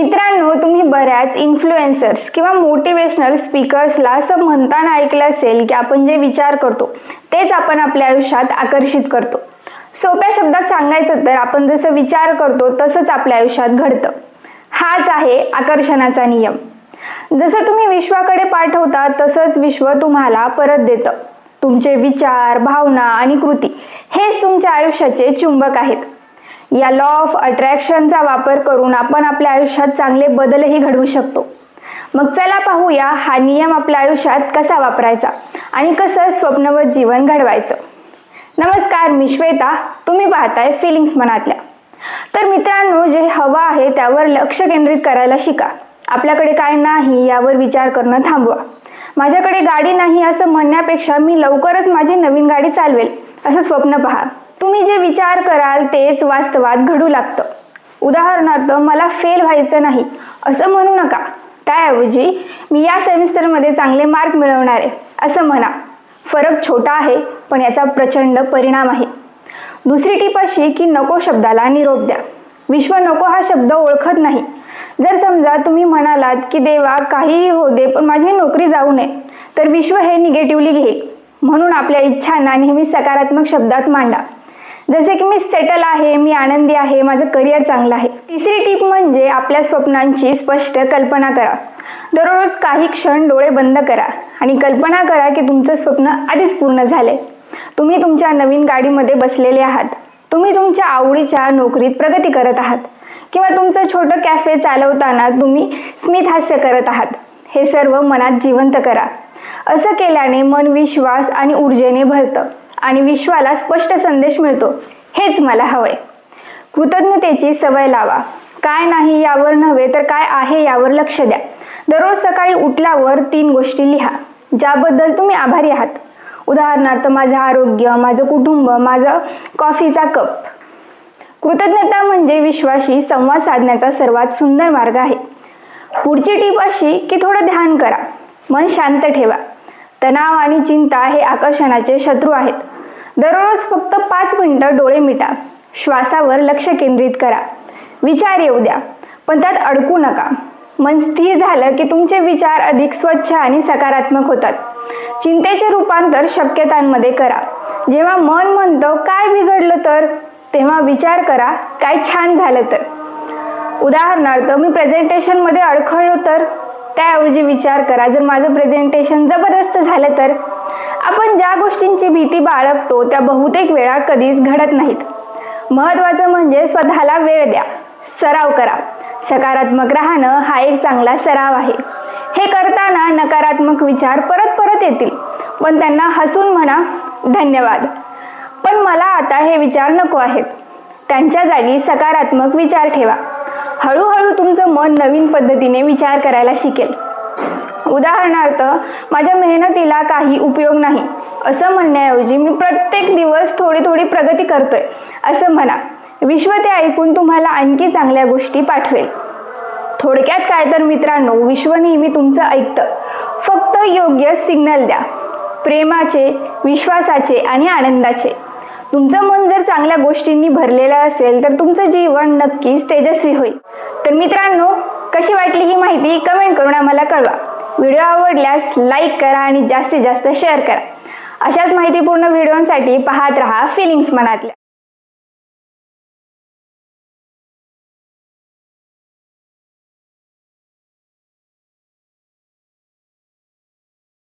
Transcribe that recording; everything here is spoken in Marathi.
मित्रांनो तुम्ही बऱ्याच इन्फ्लुएन्सर्स किंवा मोटिवेशनल स्पीकर्सला असं म्हणताना ऐकलं असेल की आपण जे विचार करतो तेच आपण आपल्या आयुष्यात आकर्षित करतो. सोप्या शब्दात सांगायचं तर आपण जसं विचार करतो तसंच आपल्या आयुष्यात घडतं. हाच आहे आकर्षणाचा नियम. जसं तुम्ही विश्वाकडे पाठवता तसंच विश्व तुम्हाला परत देतं. तुमचे विचार भावना आणि कृती हेच तुमच्या आयुष्याचे चुंबक आहेत. या लॉ ऑफ अट्रॅक्शनचा वापर करून आपण आपल्या आयुष्यात चांगले बदलही घडवू शकतो. मग चला पाहूया हा नियम आपल्या आयुष्यात कसा वापरायचा आणि कसं स्वप्नवत जीवन घडवायचं. नमस्कार मी श्वेता. तुम्ही पाहताय फिलिंग्स मनातल्या. तर मित्रांनो जे हवं आहे त्यावर लक्ष केंद्रित करायला शिका. आपल्याकडे काय नाही यावर विचार करणं थांबवा. माझ्याकडे गाडी नाही असं म्हणण्यापेक्षा मी लवकरच माझी नवीन गाडी चालवेल. असं स्वप्न पहा. तुम्ही जे विचार कराल तेच वास्तवात घडू लागतं. उदाहरणार्थ मला फेल व्हायचं नाही असं म्हणू नका. त्याऐवजी मी या सेमिस्टरमध्ये चांगले मार्क मिळवणार आहे असं म्हणा. फरक छोटा आहे पण याचा प्रचंड परिणाम आहे. दुसरी टीप अशी की नको शब्दाला निरोप द्या. विश्व नको हा शब्द ओळखत नाही. जर समजा तुम्ही म्हणालात की देवा काहीही हो दे पण माझी नोकरी जाऊ नये तर विश्व हे निगेटिव्हली घेईल. म्हणून आपल्या इच्छांना नेहमी सकारात्मक शब्दात मांडा. जसे की मी सेटल आहे मी आनंदी आहे माझं करिअर चांगलं आहे. तिसरी टीप म्हणजे आपल्या स्वप्नांची स्पष्ट कल्पना करा. दररोज काही क्षण डोळे बंद करा आणि कल्पना करा की तुमचं स्वप्न आधीच पूर्ण झाले तुम्ही तुमच्या नवीन गाडीमध्ये बसलेले आहात. तुम्ही तुमच्या आवडीच्या नोकरीत प्रगती करत आहात. किंवा तुमचं छोटं कॅफे चालवताना तुम्ही स्मित हास्य करत आहात. हे सर्व मनात जिवंत करा. असं केल्याने मन विश्वास आणि ऊर्जेने भरतं. आणि विश्वाला स्पष्ट संदेश मिळतो. हेच मला हवंय. कृतज्ञतेची सवय लावा. काय नाही यावर नव्हे तर काय आहे यावर लक्ष द्या. दररोज सकाळी उठल्यावर तीन गोष्टी लिहा ज्याबद्दल तुम्ही आभारी आहात. उदाहरणार्थ माझं आरोग्य माझं कुटुंब माझं कॉफीचा कप. कृतज्ञता म्हणजे विश्वाशी संवाद साधण्याचा सर्वात सुंदर मार्ग आहे. पुढची टीप अशी की थोडं ध्यान करा. मन शांत ठेवा. तणाव आणि चिंता हे आकर्षणाचे शत्रू आहेत. दररोज फक्त पाच मिनिटं डोळे मिटा. श्वासावर लक्ष केंद्रित करा. विचार येऊ द्या पण त्यात अडकू नका. मन स्थिर झालं की तुमचे विचार अधिक स्वच्छ आणि सकारात्मक होतात. चिंतेचे रूपांतर शक्यतांमध्ये करा. जेव्हा मन म्हणतं काय बिघडलं तर? तेव्हा विचार करा काय छान झालं तर? उदाहरणार्थ मी प्रेझेंटेशनमध्ये अडखळलो तर? त्याऐवजी विचार करा. जर माझं प्रेझेंटेशन जबरदस्त झालं तर? आपण ज्या गोष्टींची भीती बाळगतो त्या बहुतेक वेळा कधीच घडत नाहीत. महत्त्वाचं म्हणजे स्वतःला वेळ द्या. सराव करा. सकारात्मक राहणं हा एक चांगला सराव आहे. हे करताना नकारात्मक विचार परत परत येतील. पण त्यांना हसून म्हणा धन्यवाद. पण मला आता हे विचार नको आहेत. त्यांच्या जागी सकारात्मक विचार ठेवा. हळूहळू तुमचं मन नवीन पद्धतीने विचार करायला शिकेल. उदाहरणार्थ माझ्या मेहनतीला काही उपयोग नाही. असं म्हणण्याऐवजी मी प्रत्येक दिवस थोडी थोडी प्रगती करतोय. असं म्हणा. विश्व ते ऐकून तुम्हाला आणखी चांगल्या गोष्टी पाठवेल. थोडक्यात काय तर मित्रांनो विश्व नेहमी तुमचं ऐकतं. फक्त योग्य सिग्नल द्या. प्रेमाचे विश्वासाचे आणि आनंदाचे. तुमचं मन जर चांगल्या गोष्टींनी भरलेलं असेल तर तुमचं जीवन नक्कीच तेजस्वी होईल. तर मित्रांनो कशी वाटली ही माहिती कमेंट करून आम्हाला कळवा. व्हिडिओ आवडल्यास लाईक करा आणि जास्तीत जास्त शेअर करा. अशाच माहितीपूर्ण व्हिडिओंसाठी पाहत रहा फिलिंग्स मनातल्या.